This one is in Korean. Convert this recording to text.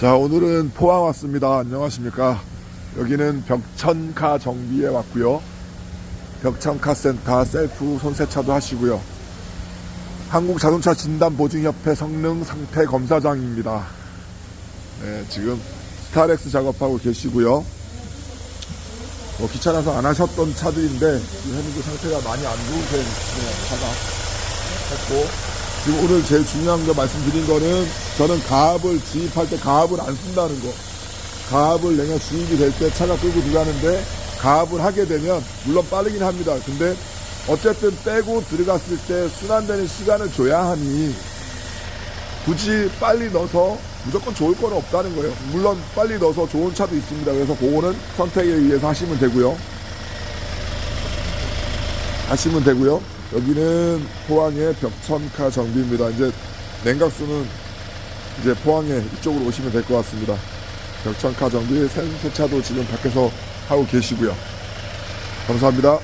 자, 오늘은 포항 왔습니다. 안녕하십니까. 여기는 벽천카 정비에 왔고요. 벽천카 센터 셀프 손세차도 하시고요. 한국자동차 진단보증협회 성능 상태 검사장입니다. 네, 지금 스타렉스 작업하고 계시고요. 뭐 귀찮아서 안 하셨던 차들인데 현재 상태가 많이 안 좋으신 네, 차가 했고 지금 오늘 제일 중요한 거 말씀드린 거는 저는 가압을 지입할 때 가압을 안 쓴다는 거. 가압을 내가 주입이 될 때 차가 끌고 들어가는데 가압을 하게 되면 물론 빠르긴 합니다. 근데 어쨌든 빼고 들어갔을 때 순환되는 시간을 줘야 하니 굳이 빨리 넣어서 무조건 좋을 건 없다는 거예요. 물론 빨리 넣어서 좋은 차도 있습니다. 그래서 그거는 선택에 의해서 하시면 되고요. 하시면 되고요. 여기는 포항의 벽천카 정비입니다. 이제 냉각수는 이제 포항에 이쪽으로 오시면 될 것 같습니다. 벽천카 정비 센세차도 지금 밖에서 하고 계시고요. 감사합니다.